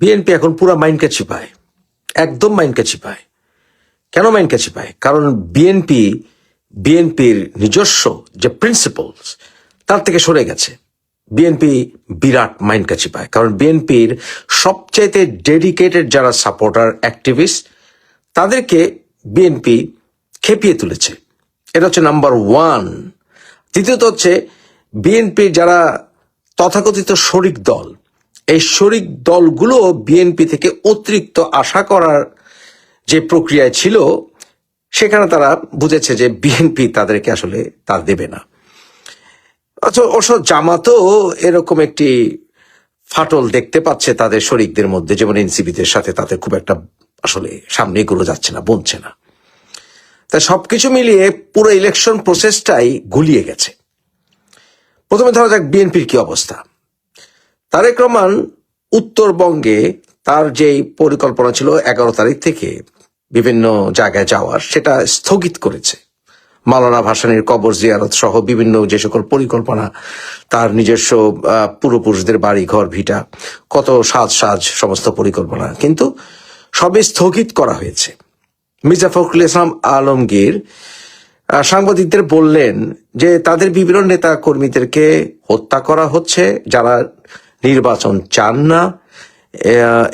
BNP এখন পুরো mind কাছি পায় একদম মাইন্ড কাছি পায় কেন মাইন্ড কাছি পায় কারণ বিএনপি বিএনপির নিজস্ব যে প্রিন্সিপালস তার থেকে সরে গেছে। বিএনপি বিরাট মাইন্ড কাছি পায় কারণ বিএনপির সবচাইতে ডেডিকেটেড যারা সাপোর্টার অ্যাক্টিভিস্ট তাদেরকে বিএনপি খেপিয়ে তুলেছে। এটা হচ্ছে নাম্বার ওয়ান দ্বিতীয়ত হচ্ছে বিএনপির যারা তথাকথিত শরিক দল এই শরিক দলগুলো বিএনপি থেকে অতিরিক্ত আশা করার যে প্রক্রিয়ায় ছিল, সেখানে তারা বুঝেছে যে বিএনপি তাদেরকে আসলে তার দেবে না। আচ্ছা অবশ্য জামাতও এরকম একটি ফাটল দেখতে পাচ্ছে তাদের শরিকদের মধ্যে, যেমন এনসিবিদের সাথে তাদের খুব একটা আসলে সামনে এগুলো যাচ্ছে না, বলছে না। তা সবকিছু মিলিয়ে পুরো ইলেকশন প্রসেসটাই গুলিয়ে গেছে। প্রথমে ধরা যাক বিএনপির কি অবস্থা। তারেক রহমান উত্তরবঙ্গে তার যেই পরিকল্পনা ছিল এগারো তারিখ থেকে বিভিন্ন জায়গায় যাওয়ার, সেটা স্থগিত করেছে। মালানা ভাসানির কবর জিয়ারত সহ বিভিন্ন যে সকল পরিকল্পনা, তার নিজস্ব পূর্বপুরুষদের বাড়ি ঘর ভিটা, কত সাজ সাজ সমস্ত পরিকল্পনা কিন্তু সবই স্থগিত করা হয়েছে। মির্জা ফখরুল ইসলাম আলমগীর সাংবাদিকদের বললেন যে তাদের বিভিন্ন নেতা কর্মীদেরকে হত্যা করা হচ্ছে, যারা নির্বাচন চান না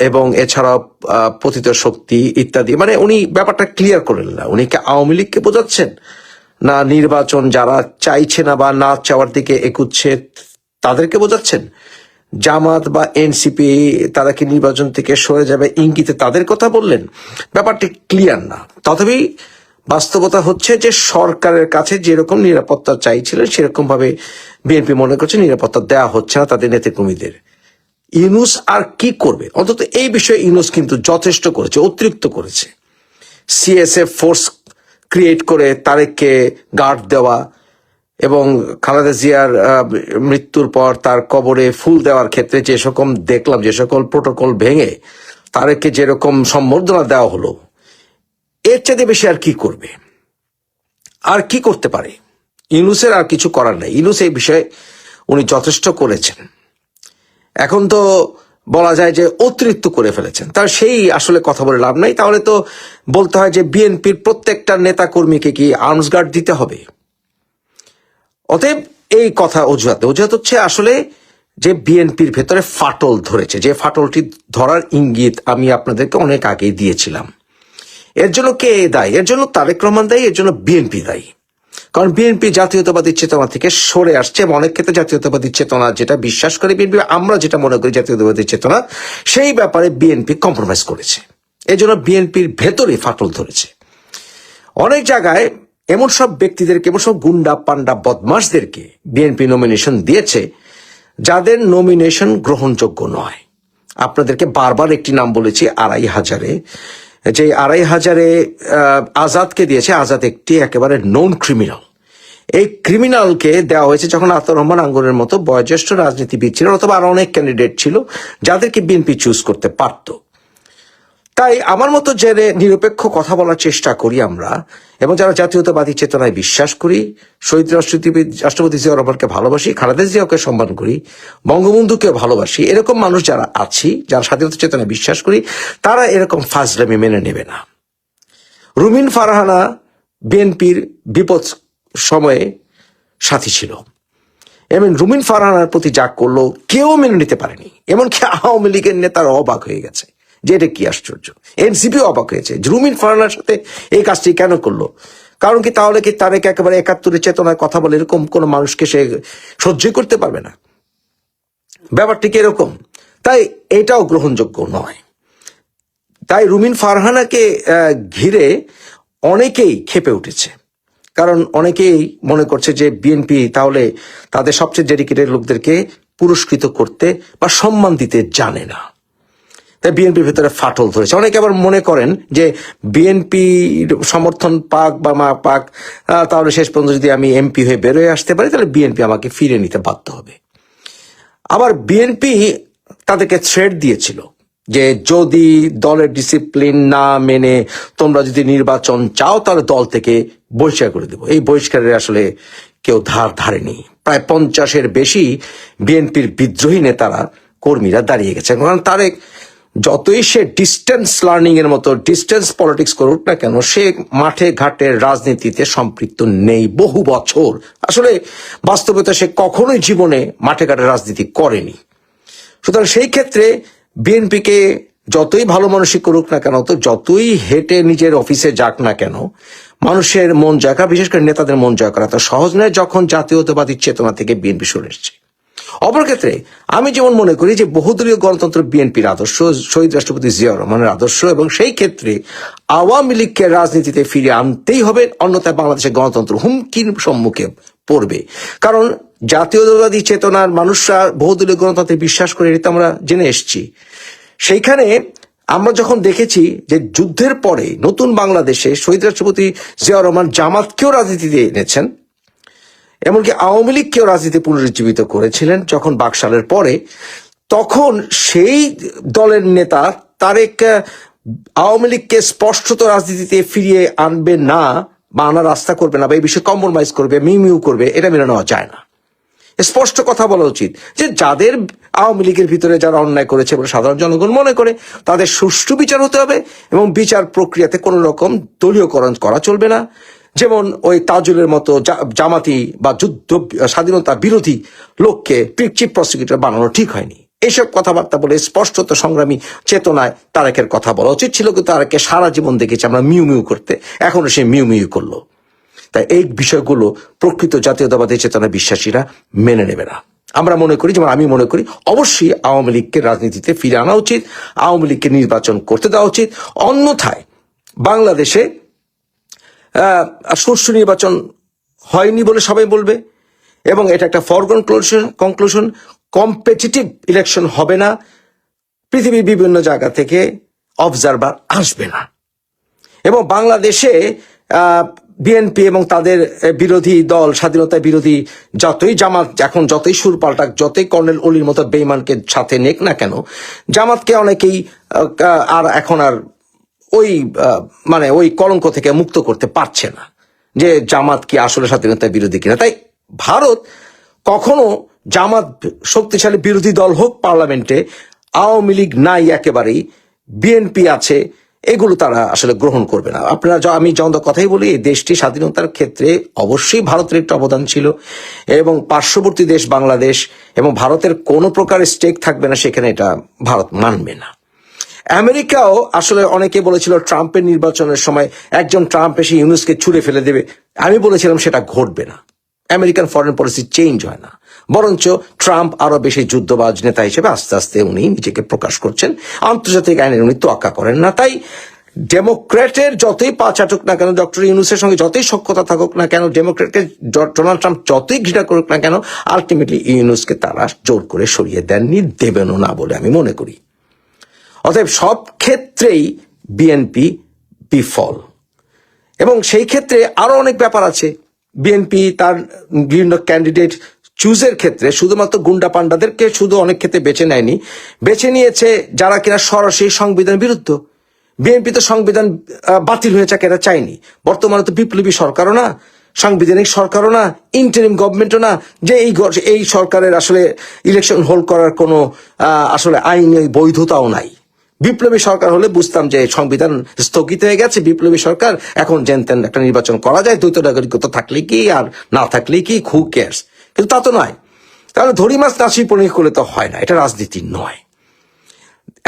এবং এছাড়াও আহ, পতিত শক্তি ইত্যাদি। মানে উনি ব্যাপারটা ক্লিয়ার করলেন না। উনি আওয়ামী লীগকে বোঝাচ্ছেন? না নির্বাচন যারা চাইছে না বা না চাওয়ার দিকে একুচ্ছে তাদেরকে বোঝাচ্ছেন? জামাত বা এনসিপি তারা কি নির্বাচন থেকে সরে যাবে? ইঙ্গিতে তাদের কথা বললেন? ব্যাপারটি ক্লিয়ার না। তথাপি বাস্তবতা হচ্ছে যে সরকারের কাছে যেরকম নিরাপত্তা চাইছিলেন সেরকম ভাবে বিএনপি মনে করছে নিরাপত্তা দেওয়া হচ্ছে না তাদের নেতাকর্মীদের। ইউনুস আর কি করবে? অন্তত এই বিষয়ে ইউনুস কিন্তু যথেষ্ট করেছে, অতিরিক্ত করেছে। সিএসএফ ফোর্স ক্রিয়েট করে তারেককে গার্ড দেওয়া এবং খালেদা জিয়ার মৃত্যুর পর তার কবরে ফুল দেওয়ার ক্ষেত্রে যে সকম দেখলাম, যে সকল প্রোটোকল ভেঙে তারেককে যেরকম সম্বর্ধনা দেওয়া হলো এর চাইতে বেশি আর কি করবে? আর কি করতে পারে? ইউনুসের আর কিছু করার নেই। ইউনুস এই বিষয়ে উনি যথেষ্ট করেছেন। এখন তো বলা যায় যে অতিরিক্ত করে ফেলেছেন। তার সেই আসলে কথা বলে লাভ নাই। তাহলে তো বলতে হয় যে বিএনপির প্রত্যেকটা নেতা কর্মীকে কি আর্মস গার্ড দিতে হবে? অতএব এই কথা অজুহাতে। অজুহাত হচ্ছে আসলে যে বিএনপির ভেতরে ফাটল ধরেছে। যে ফাটলটি ধরার ইঙ্গিত আমি আপনাদেরকে অনেক আগেই দিয়েছিলাম। এর জন্য কে দায়ী? এর জন্য তারেক রহমান দায়ী, এর জন্য বিএনপি দায়ী। কারণ বিএনপি জাতীয়তাবাদী চেতনা থেকে সরে আসছে এবং অনেক ক্ষেত্রে জাতীয়তাবাদী চেতনা যেটা বিশ্বাস করে বিএনপি, আমরা যেটা মনে করি জাতীয়তাবাদী চেতনা সেই ব্যাপারে বিএনপি কম্প্রোমাইজ করেছে। এই জন্য বিএনপির ভেতরে ফাটল ধরেছে। অনেক জায়গায় এমন সব ব্যক্তিদেরকে, এমন সব গুন্ডা পান্ডা বদমাসদেরকে বিএনপি নমিনেশন দিয়েছে, যাদের নমিনেশন গ্রহণযোগ্য নয়। আপনাদেরকে বারবার একটি নাম বলেছি, আড়াই হাজারে যে আড়াই হাজারে আজাদকে দিয়েছে, আজাদ একটি একেবারে নন ক্রিমিনাল এই ক্রিমিনালকে দেওয়া হয়েছে যখন আতর রহমান আঙ্গুরের মতো বয়োজ্যেষ্ঠ রাজনীতিবিদ ছিলেন, অথবা আরও অনেক ক্যান্ডিডেট ছিল, যাদেরকে বিএনপি চুজ করতে পারতো। তাই আমার মতো যে নিরপেক্ষ কথা বলার চেষ্টা করি আমরা, এবং যারা জাতীয়তাবাদী চেতনায় বিশ্বাস করি, শহীদ রাষ্ট্রপতি রাষ্ট্রপতি জিয়া রহমানকে ভালোবাসি, খালেদা জিয়াকে সম্মান করি বঙ্গবন্ধুকে ভালোবাসি, এরকম মানুষ যারা আছি, যারা স্বাধীনতা চেতনায় বিশ্বাস করি, তারা এরকম ফাজলামি মেনে নেবে না। রুমিন ফারহানা বিএনপির বিপদ সময়ে সাথী ছিল। এবং রুমিন ফারহানার প্রতি যা করল, কেউ মেনে নিতে পারেনি, এমনকি আওয়ামী লীগের নেতারা অবাক হয়ে গেছে। যে এটা কি আশ্চর্য? এনসিপি অবাক হয়েছে। যে রুমিন ফারহানার সাথে এই কাজটি কেন করল? কারণ কি তাহলে কি তারেক একেবারে একাত্তরের চেতনায় কথা বলে এরকম কোন মানুষকে সে সহ্য করতে পারবে না? ব্যাপারটি কি এরকম? তাই এটাও গ্রহণযোগ্য নয়। তাই রুমিন ফারহানাকে ঘিরে অনেকেই খেপে উঠেছে। কারণ অনেকেই মনে করছে যে বিএনপি তাহলে তাদের সবচেয়ে ডেডিকেটেড লোকদেরকে পুরস্কৃত করতে বা সম্মান দিতে জানে না। তাই বিএনপির ভেতরে ফাটল ধরেছে। অনেকে আবার মনে করেন যে বিএনপি সমর্থন পাক বা মা পাক তাহলে শেষ পর্যন্ত যদি আমি এমপি হয়ে বেরোয় আসতে পারি, তাহলে বিএনপি আমাকে ফিরে নিতে বাধ্য হবে। আবার বিএনপি তাদেরকে থ্রেড দিয়েছিল যে যদি দলের ডিসিপ্লিন না মেনে তোমরা যদি নির্বাচন চাও, তাহলে দল থেকে বহিষ্কার করে দেবো। এই বহিষ্কারের আসলে কেউ ধার ধারেনি। প্রায় পঞ্চাশের বেশি বিএনপির বিদ্রোহী নেতারা, কর্মীরা দাঁড়িয়ে গেছে কারণ তারেক যতই সে ডিস্টেন্স লার্নিং এর মতো ডিস্টেন্স পলিটিক্স করুক না কেন, সে মাঠে ঘাটে রাজনীতিতে সম্পৃক্ত নেই বহু বছর। আসলে বাস্তবতা সে কখনোই জীবনে মাঠে ঘাটে রাজনীতি করেনি। সুতরাং সেই ক্ষেত্রে বিএনপিকে যতই ভালো মানুষই করুক না কেন, তো যতই হেঁটে নিজের অফিসে যাক না কেন, মানুষের মন জয় করা, বিশেষ করে নেতাদের মন জয় করা, তো সহজ নয় যখন জাতীয়তাবাদী চেতনা থেকে বিএনপি সরে এসছে। অপর ক্ষেত্রে, আমি যেমন মনে করি যে বহুদলীয় গণতন্ত্র বিএনপির আদর্শ, শহীদ রাষ্ট্রপতি জিয়া রহমানের আদর্শ এবং সেই ক্ষেত্রে আওয়ামী লীগকে রাজনীতিতে ফিরে আনতেই হবে, অন্যথায় বাংলাদেশের গণতন্ত্র হুমকির সম্মুখে পড়বে। কারণ জাতীয়তাবাদী চেতনার মানুষরা বহুদলীয় গণতন্ত্রে বিশ্বাস করে, এটা আমরা জেনে এসেছি। সেইখানে আমরা যখন দেখেছি যে যুদ্ধের পরে নতুন বাংলাদেশে শহীদ রাষ্ট্রপতি জিয়া রহমান জামাতকেও রাজনীতিতে এনেছেন এমনকি আওয়ামী লীগকেও রাজনীতি পুনরুজ্জীবিত করেছিলেন যখন বাকশালের পরে। তখন সেই দলের নেতা তারেক আওয়ামী লীগকে স্পষ্টত রাজনীতিতে ফিরিয়ে আনবে না, বা আনার রাস্তা করবে না, বা এই বিষয়ে কম্প্রোমাইজ করবে মিউ করবে, এটা মেনে নেওয়া যায় না। স্পষ্ট কথা বলা উচিত যে যাদের আওয়ামী লীগের ভিতরে যারা অন্যায় করেছে বলে সাধারণ জনগণ মনে করে, তাদের সুষ্ঠু বিচার হতে হবে এবং বিচার প্রক্রিয়াতে কোনো রকম দলীয়করণ করা চলবে না। যেমন ওই তাজুলের মতো জামাতি বা যুদ্ধ, স্বাধীনতা বিরোধী লোককে চিফ প্রসিকিউটর বানানো ঠিক হয়নি। এইসব কথাবার্তা বলে স্পষ্টত সংগ্রামী চেতনায় তারেকের কথা বলা উচিত ছিল কিন্তু তারেককে সারা জীবন দেখেছি আমরা মিউ মিউ করতে। এখনও সে মিউ মিউ করল। তাই এই বিষয়গুলো প্রকৃত জাতীয়তাবাদী চেতনা বিশ্বাসীরা মেনে নেবে না। আমরা মনে করি, যেমন আমি মনে করি, অবশ্যই আওয়ামী লীগকে রাজনীতিতে ফিরে আনা উচিত, আওয়ামী লীগকে নির্বাচন করতে দেওয়া উচিত। অন্যথায় বাংলাদেশে সুষ্ঠু নির্বাচন হয়নি বলে সবাই বলবে। এবং এটা একটা for conclusion conclusion competitive election হবে না। পৃথিবীর বিভিন্ন জায়গা থেকে অবজারভার আসবে না। এবং বাংলাদেশে বিএনপি এবং তাদের বিরোধী দল, স্বাধীনতা বিরোধী যতই জামাত, এখন যতই সুর পাল্টাক, যতই কর্নেল অলির মতো বেইমানকে সাথে নেক না কেন, জামাতকে অনেকেই আর এখন আর ওই মানে ওই কলঙ্ক থেকে মুক্ত করতে পারছে না যে জামাত কি আসলে স্বাধীনতা বিরোধী কিনা। তাই ভারত কখনো জামাত শক্তিশালী বিরোধী দল হোক পার্লামেন্টে, আওয়ামী লীগ নাই একেবারেই, বিএনপি আছে, এগুলো তারা আসলে গ্রহণ করবে না। আপনারা আমি যখন কথাই বলি, এই দেশটি স্বাধীনতার ক্ষেত্রে অবশ্যই ভারতের একটা অবদান ছিল এবং পার্শ্ববর্তী দেশ বাংলাদেশ এবং ভারতের কোনো প্রকার স্টেক থাকবে না, সেখানে এটা ভারত মানবে না। আমেরিকাও আসলে অনেকে বলেছিল ট্রাম্পের নির্বাচনের সময় একজন ট্রাম্প এসে ইউনুসকে ছুড়ে ফেলে দেবে। আমি বলেছিলাম সেটা ঘটবে না। আমেরিকান ফরেন পলিসি চেঞ্জ হয় না। বরঞ্চ ট্রাম্প আরও বেশি যুদ্ধবাজ নেতা হিসেবে আস্তে আস্তে উনি নিজেকে প্রকাশ করছেন। আন্তর্জাতিক আইনের উনি তোয়াক্কা করেন না। তাই ডেমোক্র্যাটের যতই পা চাটুক না কেন, ডক্টর ইউনুসের সঙ্গে যতই সক্ষতা থাকুক না কেন, ডেমোক্র্যাটকে ডোনাল্ড ট্রাম্প যতই ঘৃণা করুক না কেন আলটিমেটলি ইউনুসকে তারা জোর করে সরিয়ে দেননি, দেবেনও না বলে আমি মনে করি। অতএব সব ক্ষেত্রেই বিএনপি বিফল। এবং সেই ক্ষেত্রে আরও অনেক ব্যাপার আছে। বিএনপি তার বিভিন্ন ক্যান্ডিডেট চুজের ক্ষেত্রে শুধুমাত্র গুন্ডা পান্ডাদেরকে শুধু অনেক ক্ষেত্রে বেছে নেয়নি। বেছে নিয়েছে যারা কিনা সরাসরি সংবিধান বিরুদ্ধ। বিএনপি তো সংবিধান বাতিল হয়ে যাক এরা চায়নি। বর্তমানে তো বিপ্লবী সরকারও না, সাংবিধানিক সরকারও না ইন্টারিম গভর্নমেন্টও না, যে এই এই সরকারের আসলে ইলেকশন হোল্ড করার কোনো আসলে আইনি বৈধতাও নাই। বিপ্লবী সরকার হলে বুঝতাম যে সংবিধান স্থগিত হয়ে গেছে, বিপ্লবী সরকার এখন যেন তেন একটা নির্বাচন করা যায়, দ্বৈত নাগরিকত্ব থাকলে কি আর না থাকলে কি হু কেয়ার্স কিন্তু তা তো নয়। তাহলে ধরি মাছ নাচি পনির করলে তো হয় না, এটা রাজনীতি নয়।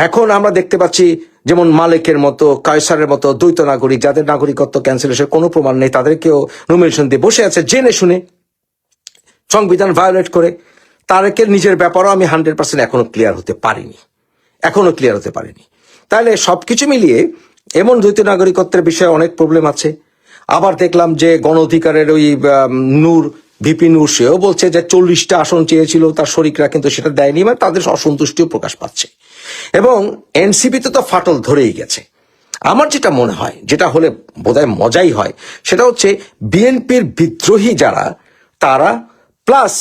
এখন আমরা দেখতে পাচ্ছি যেমন মালিকের মতো, কায়সারের মতো দ্বৈত নাগরিক, যাদের নাগরিকত্ব ক্যান্সেলেশন কোনো প্রমাণ নেই, তাদেরকেও নমিনেশন দিয়ে বসে আছে, জেনে শুনে সংবিধান ভায়োলেট করে, তারেকের নিজের ব্যাপারও আমি হান্ড্রেড পার্সেন্ট এখনও ক্লিয়ার হতে পারিনি। এখনও ক্লিয়ার হতে পারেনি। তাহলে সব কিছু মিলিয়ে এমন দ্বৈত নাগরিকত্বের বিষয়ে অনেক প্রবলেম আছে। আবার দেখলাম যে গণ অধিকারের ওই নূর ভিপি নূর, সেও বলছে যে চল্লিশটা আসন চেয়েছিল, তার শরিকরা কিন্তু সেটা দেয়নি মানে তাদের অসন্তুষ্টিও প্রকাশ পাচ্ছে। এবং এনসিপিতে তো ফাটল ধরেই গেছে। আমার যেটা মনে হয়, যেটা হলে বোধহয় মজাই হয়, সেটা হচ্ছে বিএনপির বিদ্রোহী যারা, তারা প্লাস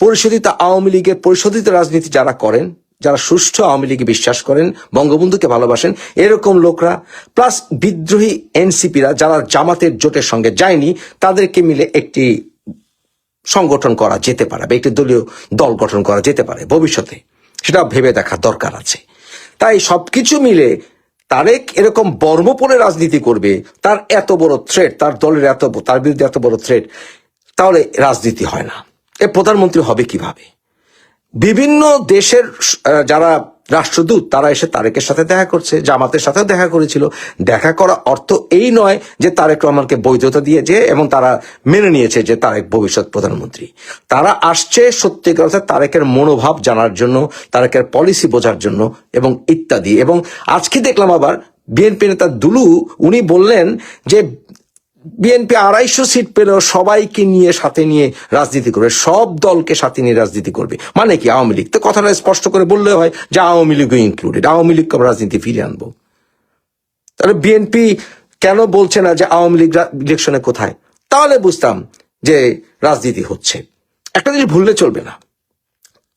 পরিশোধিত আওয়ামী লীগের পরিশোধিত রাজনীতি যারা করেন যারা সুষ্ঠু আওয়ামী লীগে বিশ্বাস করেন, বঙ্গবন্ধুকে ভালোবাসেন, এরকম লোকরা প্লাস বিদ্রোহী এনসিপিরা যারা জামাতের জোটের সঙ্গে যায়নি, তাদেরকে মিলে একটি সংগঠন করা যেতে পারে বা একটি দলীয় দল গঠন করা যেতে পারে ভবিষ্যতে। সেটা ভেবে দেখা দরকার আছে। তাই সবকিছু মিলে তারেক এরকম বর্মপরে রাজনীতি করবে, তার এত বড় থ্রেট তার দলের এত তার বিরুদ্ধে এত বড় থ্রেট তাহলে রাজনীতি হয় না। এ প্রধানমন্ত্রী হবে কীভাবে? বিভিন্ন দেশের যারা রাষ্ট্রদূত, তারা এসে তারেকের সাথে দেখা করছে, জামাতের সাথেও দেখা করেছিল। দেখা করা অর্থ এই নয় যে তারেক রহমানকে বৈধতা দিয়েছে এবং তারা মেনে নিয়েছে যে তারেক ভবিষ্যৎ প্রধানমন্ত্রী। তারা আসছে সত্যিকার অর্থে তারেকের মনোভাব জানার জন্য, তারেকের পলিসি বোঝার জন্য এবং ইত্যাদি। এবং আজকে দেখলাম আবার বিএনপি নেতা দুলু, উনি বললেন যে বিএনপি আড়াইশো সিট পেলেও সবাইকে নিয়ে, সাথে নিয়ে রাজনীতি করবে। সব দলকে সাথে নিয়ে রাজনীতি করবে। মানে কি, আওয়ামী লীগ? তো কথাটা স্পষ্ট করে বললে হয় যে আওয়ামী লীগও ইনক্লুডেড আওয়ামী লীগকে রাজনীতি ফিরে আনব? তাহলে বিএনপি কেন বলছে না যে আওয়ামী লীগ ইলেকশনে কোথায়? তাহলে বুঝতাম যে রাজনীতি হচ্ছে। একটা জিনিস ভুললে চলবে না।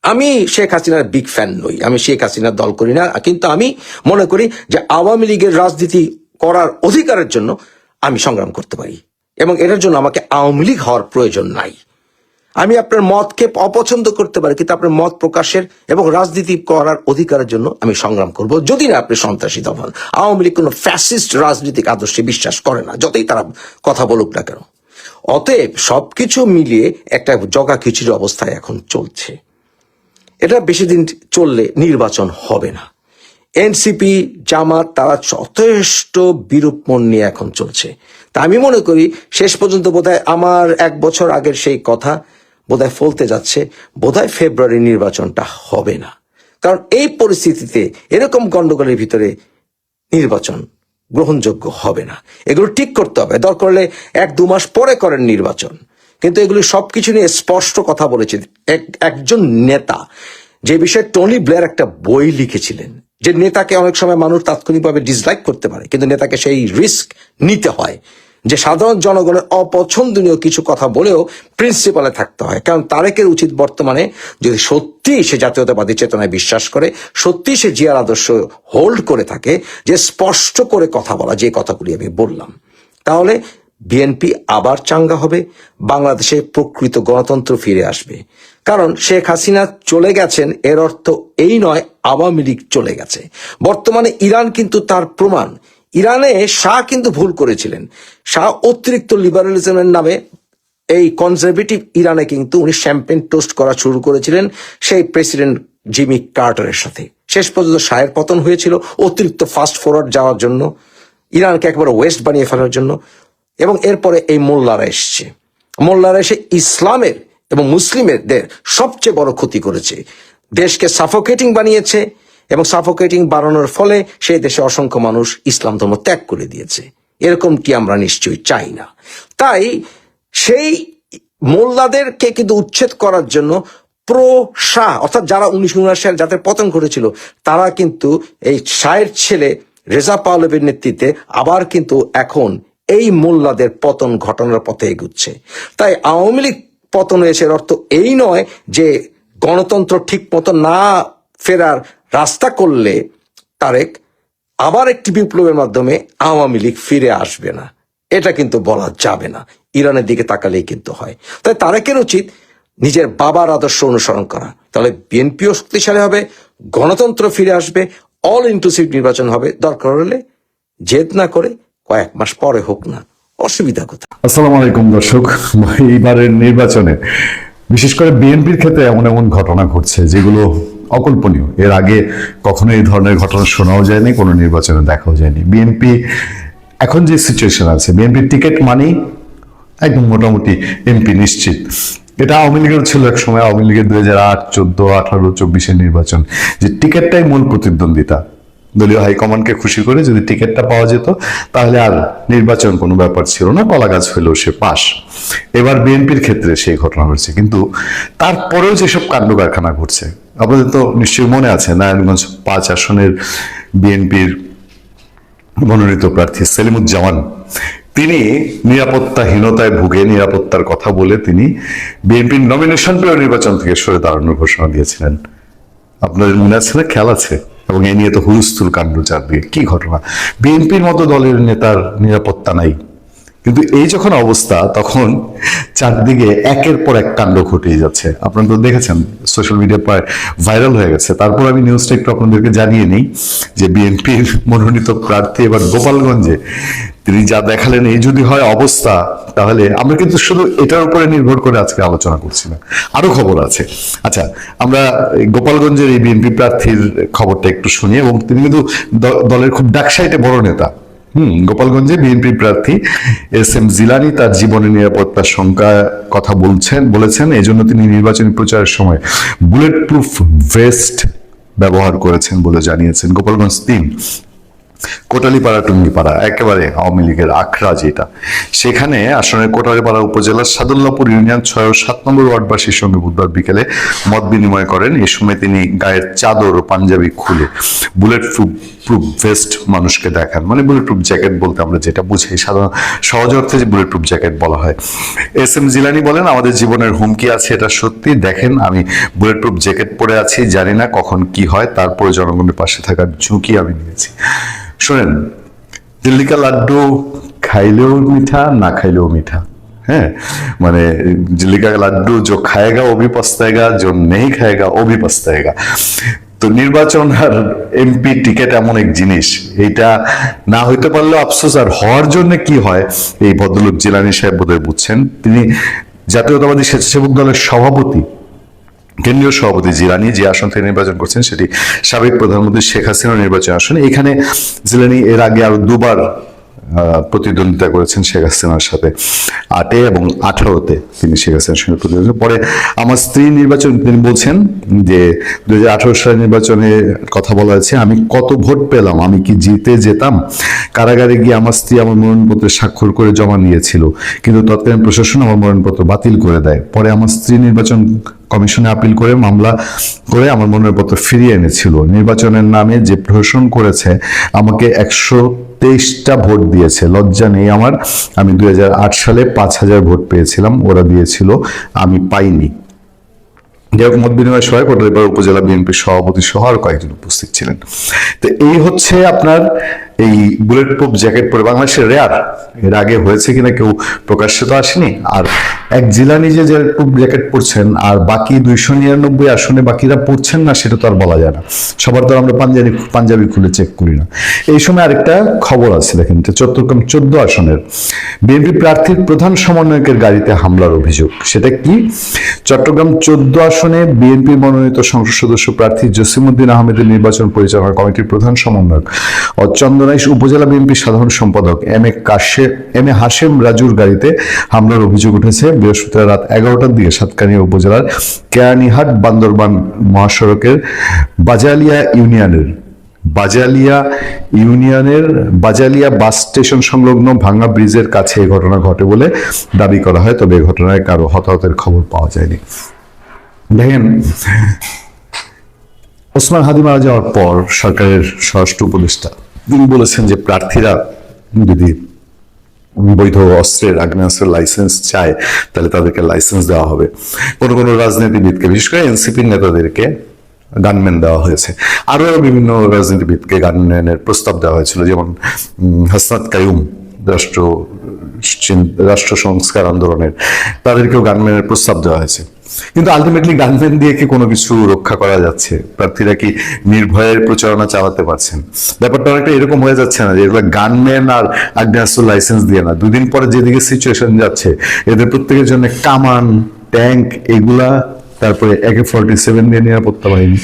আমি শেখ হাসিনার বিগ ফ্যান নই। আমি শেখ হাসিনার দল করি না। কিন্তু আমি মনে করি যে আওয়ামী লীগের রাজনীতি করার অধিকারের জন্য আমি সংগ্রাম করতে পারি। এবং এটার জন্য আমাকে আওয়ামী লীগ হওয়ার প্রয়োজন নাই। আমি আপনার মতকে অপছন্দ করতে পারি, কিন্তু আপনার মত প্রকাশের এবং রাজনীতি করার অধিকারের জন্য আমি সংগ্রাম করব, যদি না আপনি সন্ত্রাসী হন আওয়ামী লীগ কোনো ফ্যাসিস্ট রাজনৈতিক আদর্শে বিশ্বাস করে না, যতই তারা কথা বলুক না কেন। অতএব সবকিছু মিলিয়ে একটা জগা খিচুড়ি অবস্থায় এখন চলছে। এটা বেশি দিন চললে নির্বাচন হবে না। এনসিপি, জামাত তারা যথেষ্ট বিরূপ মন নিয়ে এখন চলছে। তা আমি মনে করি শেষ পর্যন্ত বোধহয় আমার এক বছর আগের সেই কথা বোধহয় ফলতে যাচ্ছে, বোধহয় ফেব্রুয়ারি নির্বাচনটা হবে না। কারণ এই পরিস্থিতিতে এরকম গন্ডগোলের ভিতরে নির্বাচন গ্রহণযোগ্য হবে না। এগুলো ঠিক করতে হবে। দরকার হলে এক দু মাস পরে করেন নির্বাচন। কিন্তু এগুলি সবকিছু নিয়ে স্পষ্ট কথা বলেছে। এক- একজন নেতা, যে বিষয়ে টনি ব্লেয়ার একটা বই লিখেছিলেন যে নেতাকে অনেক সময় মানুষ তাৎক্ষণিকভাবে ডিসলাইক করতে পারে, কিন্তু নেতাকে সেই রিস্ক নিতে হয়। যে সাধারণ জনগণের অপছন্দনীয় কিছু কথা বলেও প্রিন্সিপালে থাকতে হয়। কারণ তারেকের উচিত বর্তমানে যদি সত্যি সে জাতীয়তাবাদী চেতনায় বিশ্বাস করে, সত্যি সে জিয়ার আদর্শ হোল্ড করে থাকে, যে স্পষ্ট করে কথা বলা, যে কথাগুলি আমি বললাম, তাহলে বিএনপি আবার চাঙ্গা হবে, বাংলাদেশে প্রকৃত গণতন্ত্র ফিরে আসবে। কারণ শেখ হাসিনা চলে গেছেন, এর অর্থ এই নয়, আওয়ামী লীগ চলে গেছে। বর্তমানে ইরান কিন্তু তার প্রমাণ। ইরানে শাহ কিন্তু ভুল করেছিলেন। শাহ অতিরিক্ত লিবারালিজমের নামে এই কনজারভেটিভ ইরানে কিন্তু উনি শ্যাম্পেন টোস্ট করা শুরু করেছিলেন সেই প্রেসিডেন্ট জিমি কার্টারের সাথে। শেষ পর্যন্ত শাহের পতন হয়েছিল অতিরিক্ত ফাস্ট ফরওয়ার্ড যাওয়ার জন্য, ইরানকে একবার ওয়েস্ট বানিয়ে ফেলার জন্য, এবং এরপরে এই মোল্লারা এসছে। মোল্লারা এসে ইসলামের এবং মুসলিমদের সবচেয়ে বড় ক্ষতি করেছে। দেশকে সাফোকেটিং বানিয়েছে এবং সাফোকেটিং বাড়ানোর ফলে সেই দেশে অসংখ্য মানুষ ইসলাম ধর্ম ত্যাগ করে দিয়েছে। এরকমটি আমরা নিশ্চয়ই চাই না। তাই সেই মোল্লাদেরকে কিন্তু উচ্ছেদ করার জন্য প্রো শাহ অর্থাৎ যারা উনিশশো উনআশি সালে যাদের পতন ঘটেছিল, তারা কিন্তু এই শাহের ছেলে রেজা পাহলবের নেতৃত্বে আবার কিন্তু এখন এই মোল্লাদের পতন ঘটনার পথে এগুচ্ছে। তাই আওয়ামী লীগ পতন হয়েছে। এর অর্থ এই নয় যে গণতন্ত্র ঠিক মতো না ফেরার রাস্তা করলে তারেক আবার একটি বিপ্লবের মাধ্যমে আওয়ামী লীগ ফিরে আসবে না। এটা কিন্তু বলা যাবে না। ইরানের দিকে তাকালেই কিন্তু হয়। তাই তারেকের উচিত নিজের বাবার আদর্শ অনুসরণ করা। তাহলে বিএনপিও শক্তিশালী হবে, গণতন্ত্র ফিরে আসবে অল ইনক্লুসিভ নির্বাচন হবে। দরকার হলে জেদ না করে কয়েক মাস পরে হোক না। অসুবিধা কোথায়? আসসালামু আলাইকুম দর্শক, এইবারের নির্বাচনে বিশেষ করে বিএনপির ক্ষেত্রে এমন এমন ঘটনা ঘটছে যেগুলো অকল্পনীয়। এর আগে কখনো এই ধরনের ঘটনা শোনাও যায়নি, কোনো নির্বাচনে দেখাও যায়নি। বিএনপি, এখন যে সিচুয়েশন আছে, বিএনপির টিকিট মানেই একদম মোটামুটি এমপি নিশ্চিত। এটা আওয়ামী লীগের ছিল এক সময়, আওয়ামী লীগের দুই হাজার আট, চোদ্দ, আঠারো, চব্বিশের নির্বাচন। যে টিকিটটাই মূল প্রতিদ্বন্দ্বিতা। দলীয় হাইকমান্ডকে খুশি করে যদি টিকিটটা পাওয়া যেত, তাহলে আর নির্বাচন কোনো ব্যাপার ছিল না, কলা গাছ হলেও সে পাস এবার বিএনপির ক্ষেত্রে সেই ঘটনা ঘটছে কিন্তু তারপরেও যেসব কাণ্ড কারখানা ঘটছে, আপনাদের তো নিশ্চয়ই মনে আছে, নারায়ণগঞ্জ পাঁচ আসনের বিএনপির মনোনীত প্রার্থী সেলিমুজ্জামান। তিনি নিরাপত্তাহীনতায় ভুগে নিরাপত্তার কথা বলে তিনি বিএনপির নমিনেশন পেয়ে নির্বাচন থেকে সরে দাঁড়ানোর ঘোষণা দিয়েছিলেন। আপনাদের মনে আছে না? খেয়াল আছে? এবং এ নিয়ে তো হুলস্থুল কাণ্ড চারদিকে কি ঘটনা? বিএনপির মতো দলের নেতার নিরাপত্তা নাই। কিন্তু এই যখন অবস্থা, তখন চারদিকে একের পর এক কাণ্ড ঘটিয়ে যাচ্ছে। আপনারা তো দেখেছেন সোশ্যাল মিডিয়া প্রায় ভাইরাল হয়ে গেছে। তারপর আমি নিউজটা একটু আপনাদেরকে জানিয়ে নিই যে বিএনপির মনোনীত প্রার্থী এবার গোপালগঞ্জে। তিনি যা দেখালেন, এই যদি হয় অবস্থা, তাহলে আমরা কিন্তু শুধু এটার উপরে নির্ভর করে আজকে আলোচনা করছি না। আরও খবর আছে। আচ্ছা আমরা গোপালগঞ্জের এই বিএনপি প্রার্থীর খবরটা একটু শুনি এবং তিনি কিন্তু দলের খুব ডাকসাইটে বড় নেতা। হুম, গোপালগঞ্জে বিএনপি প্রার্থী এস এম জিলানি তার জীবনের নিরাপত্তার শঙ্কা কথা বলছেন, বলেছেন এই জন্য তিনি নির্বাচনী প্রচারের সময় বুলেট প্রুফ ভেস্ট ব্যবহার করেছেন বলে জানিয়েছেন গোপালগঞ্জ তিন। কোটালীপাড়া, টুঙ্গিপাড়া, একেবারে আওয়ামী লীগের আখড়া যেটা। সেখানে আসলে কোটালীপাড়া উপজেলার সাদুল্লাপুর ইউনিয়ন ছয় সাত নম্বর ওয়ার্ডবাসীর সঙ্গে বুধবার বিকেলে মত বিনিময় করেন। এ সময় তিনি গায়ের চাদর ও পাঞ্জাবি খুলে বুলেট প্রুফ প্রুফ ভেস্ট মানুষকে দেখান। মানে বুলেট প্রুফ জ্যাকেট বলতে আমরা যেটা বুঝি, সাধারণ, সহজ অর্থে যে বুলেট প্রুফ জ্যাকেট বলা হয়। এস এম জিলানি বলেন, আমাদের জীবনের হুমকি আছে, এটা সত্যি। দেখেন, আমি বুলেট প্রুফ জ্যাকেট পরে আছি, জানি না কখন কি হয়, তারপরে জনগণের পাশে থাকার ঝুঁকি আমি নিয়েছি। শোনেন দিল্লি কা লাড্ডু খাইলেও মিঠা না খাইলেও মিঠা হ্যাঁ মানে दिल्ली का लड्डू जो खाएगा वो भी पछताएगा जो नहीं खाएगा वो भी पछताएगा তো নির্বাচন আর এমপি টিকিট এমন এক জিনিস এইটা না হইতে পারলেও আফসোস আর হওয়ার জন্য কি হয় এই ভদ্রলোক জিলানি সাহেব বোধহয় বুঝছেন তিনি জাতীয়তাবাদী স্বেচ্ছাসেবক দলের সভাপতি কেন্দ্রীয় সভাপতি জিলানি যে আসন থেকে নির্বাচন করছেন সেটি সাবেক প্রধানমন্ত্রী শেখ হাসিনার নির্বাচন আসন। এখানে জিলানি এর আগে আরও দুবার প্রতিদ্বন্দ্বিতা করেছেন শেখ হাসিনার সাথে আটে এবং আঠারোতে তিনি শেখ হাসিনার সঙ্গে প্রতিদ্বন্দ্বিতা পরে আমার স্ত্রী নির্বাচন তিনি বলছেন যে দুই হাজার আঠারো সালের নির্বাচনে কথা বলা হয়েছে, আমি কত ভোট পেলাম, আমি কি জিতে যেতাম? কারাগারে গিয়ে আমার স্ত্রী আমার মনোনয়নপত্রে স্বাক্ষর করে জমা নিয়েছিল, কিন্তু তৎকালীন প্রশাসন আমার মনোনয়নপত্র বাতিল করে দেয়। পরে আমার স্ত্রী নির্বাচন কমিশনে আপিল করে মামলা করে আমার মনোনয়নপত্র ফিরিয়ে এনেছিল। নির্বাচনের নামে যে প্রশাসন করেছে, আমাকে একশো তেইশটা ভোট দিয়েছে। লজ্জা নেই আমার। আমি দুই হাজার আট সালে পাঁচ হাজার ভোট পেয়েছিলাম, ওরা দিয়েছিল, আমি পাইনি। যাই হোক, মত বিনিময় সভায় কোটালীপাড়া উপজেলা বিএনপির সভাপতি সহ আর কয়েকজন উপস্থিত ছিলেন। তো এই হচ্ছে আপনার এই বুলেট প্রুফ জ্যাকেট পরে বাংলাদেশের রেয়ার এর আগে হয়েছে কিনা কেউ প্রকাশ্যে তো আসেনি। আর এক জিলানি যে প্রুফ জ্যাকেট পরছেন, আর বাকি দুইশো নিরানব্বই আসনে বাকিরা পড়ছেন না, সেটা তো আর বলা যায় না। সবার তো আমরা পাঞ্জাবি পাঞ্জাবি খুলে চেক করি না। এই সময় আরেকটা খবর আছে, দেখেন, যে চট্টগ্রাম চোদ্দ আসনের বিএনপি প্রার্থীর প্রধান সমন্বয়কের গাড়িতে হামলার অভিযোগ। সেটা কি? চট্টগ্রাম চোদ্দ আসনে বিএনপি মনোনীত সংসদ সদস্য প্রার্থী জসিমউদ্দিন আহমেদের নির্বাচন পরিচালনা কমিটির প্রধান সমন্বয়ক ও চন্দনাইশ উপজেলা বিএনপির সাধারণ সম্পাদক এম এ কাশে এম এ হাশেম রাজুর গাড়িতে হামলার অভিযোগ উঠেছে। বৃহস্পতিবার রাত এগারোটার দিকে সাতকানিয়া উপজেলার কেয়ানীহাট বান্দরবান মহাসড়কের বাজালিয়া ইউনিয়নের বাজালিয়া ইউনিয়নের বাজালিয়া বাস স্টেশন সংলগ্ন ভাঙ্গা ব্রিজের কাছে এই ঘটনা ঘটে বলে দাবি করা হয়, তবে এই ঘটনায় কারও হতাহতের খবর পাওয়া যায়নি। দেখেন, ওসমান হাদি মারা যাওয়ার পর সরকারের স্বরাষ্ট্র উপদেষ্টা তিনি বলেছেন যে প্রার্থীরা যদি বৈধ অস্ত্রের, আগ্নেয়াস্ত্রের লাইসেন্স চায়, তাহলে তাদেরকে লাইসেন্স দেওয়া হবে। কোনো কোনো রাজনীতিবিদকে, বিশেষ করে এনসিপির নেতাদেরকে গানম্যান দেওয়া হয়েছে। আরও বিভিন্ন রাজনীতিবিদকে গানম্যানের প্রস্তাব দেওয়া হয়েছিল, যেমন হাসনাত কায়ুম রাষ্ট্র রাষ্ট্র সংস্কার আন্দোলনের, তাদেরকেও গানম্যানের প্রস্তাব দেওয়া হয়েছে। কিন্তু আলটিমেটলি গানম্যান দিয়ে কি কোনো কিছু রক্ষা করা যাচ্ছে? প্রার্থীরা কি নির্ভয়ের প্রচারণা চালাতে পারছেন? ব্যাপারটা অনেকটা এরকম হয়ে যাচ্ছে না যে এগুলো গানম্যান আর আগ্নেয়াস্ত্র লাইসেন্স দিয়ে না। দুদিন পরে যেদিকে সিচুয়েশন যাচ্ছে, এদের প্রত্যেকের জন্য কামান ট্যাঙ্ক এগুলা তারপরে একে ফর্টি সেভেন দিয়ে নিরাপত্তা বাহিনী,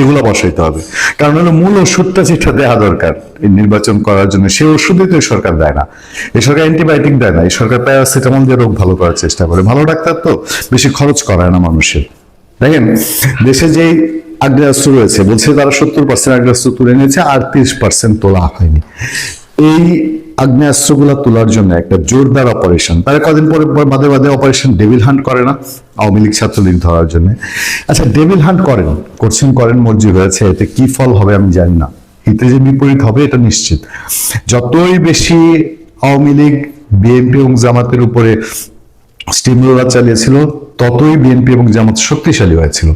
এগুলো বসাইতে হবে। কারণ হলো মূল ওষুধটা যেটা দেওয়া দরকার এই নির্বাচন করার জন্য সেই ওষুধই তো সরকার দেয় না। এই সরকার অ্যান্টিবায়োটিক দেয় না, এই সরকার প্যারাসিটামল দিয়ে রোগ ভালো করার চেষ্টা করে। ভালো ডাক্তার তো বেশি খরচ করায় না মানুষের। দেখেন, দেশে যেই আগ্নেয়াস্ত্র রয়েছে, বলছে তারা সত্তর পার্সেন্ট আগ্নেয়াস্ত্র তুলে নিয়েছে, আর তিরিশ পার্সেন্ট তোলা হয়নি। এই আগ্নেয়াস্ত্রগুলো তোলার জন্য একটা জোরদার অপারেশন তারা কদিন পরে মাঝে বাদে অপারেশন ডেভিল হান্ট করে না, আওয়ামী লীগ ছাত্রলীগ ধরার জন্য। আচ্ছা ডেভিল হান্ট করেন করছেন করেন, মর্জি হয়েছে, এতে কি ফল হবে আমি জানি না। হিতে যে বিপরীত হবে, এটা নিশ্চিত। যতই বেশি আওয়ামী লীগ বিএনপি এবং জামাতের উপরে স্টিমুলার চালিয়েছিল, ততই বিএনপি এবং জামাত শক্তিশালী হয়েছিল।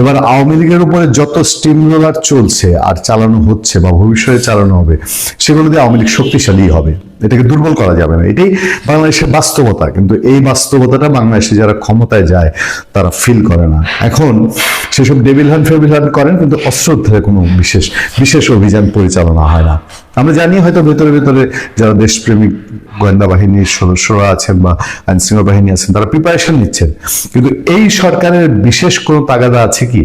এবার আওয়ামী লীগের উপরে যত স্টিমুলার চলছে আর চালানো হচ্ছে বা ভবিষ্যতে চালানো হবে, সেগুলো দিয়ে আওয়ামী লীগ শক্তিশালী হবে। এটাকে দুর্বল করা যাবে না। এটাই বাংলাদেশের বাস্তবতা। কিন্তু এই বাস্তবতাটা বাংলাদেশে যারা ক্ষমতায় যায়, তারা ফিল করে না। এখন সেসব ডেভিল হ্যান্ড ফেবিল হ্যান্ড করেন, কিন্তু অস্ত্র উদ্ধারে কোনো বিশেষ বিশেষ অভিযান পরিচালনা হয় না। আমরা জানি হয়তো ভেতরে ভেতরে যারা দেশপ্রেমিক গোয়েন্দা বাহিনীর সদস্যরা আছেন বা আইন শৃঙ্খলা বাহিনী আছেন, তারা প্রিপারেশন নিচ্ছেন। কিন্তু এই সরকারের বিশেষ কোনো তাগাদা আছে কি?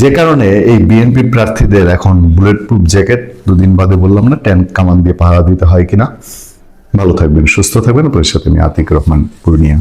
যে কারণে এই বিএনপি প্রার্থীদের এখন বুলেট প্রুফ জ্যাকেট দুদিন বাদে বললাম না, ট্যাঙ্ক কামান দিয়ে পাহারা দিতে হয় কিনা? ভালো থাকবেন, সুস্থ থাকবেন। আপনার সাথে আমি আতিক রহমান, পূর্ণিয়া।